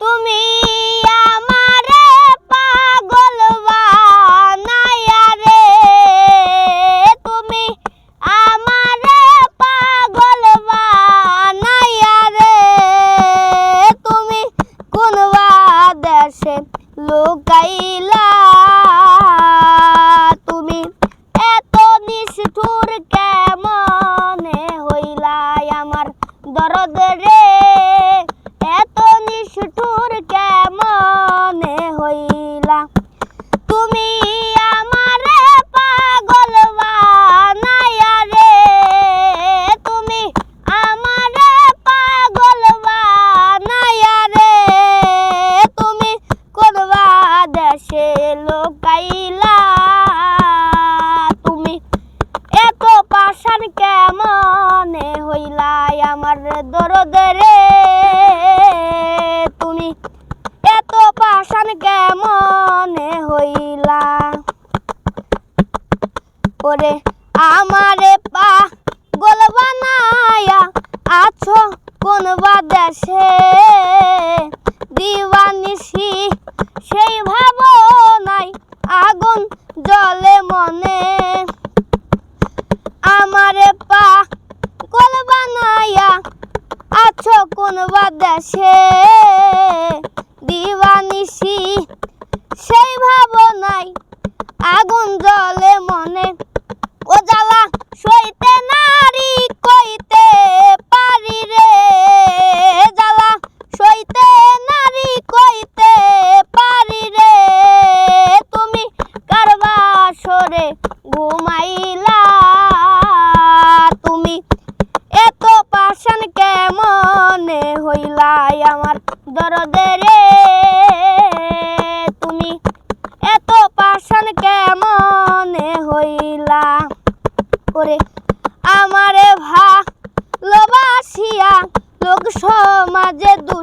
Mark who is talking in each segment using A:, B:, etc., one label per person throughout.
A: তুমি দরদরে, তুমি এত কেমনে হইলা? ওরে আমারে পা গোলবানায়া আছো কোন দেশে? দিওয়ানিসি সেই ভাবো আছো বাদাসে বাদেশে দিবানিসি সেই ভাবনাই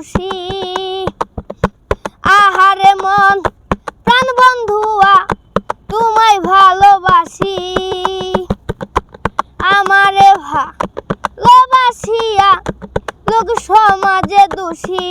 A: খুশি। আহারে মন প্রাণ বন্ধুয়া তোমায় ভালোবাসি। আমারে ভালোবাসিয়া লোক সমাজে দোষী।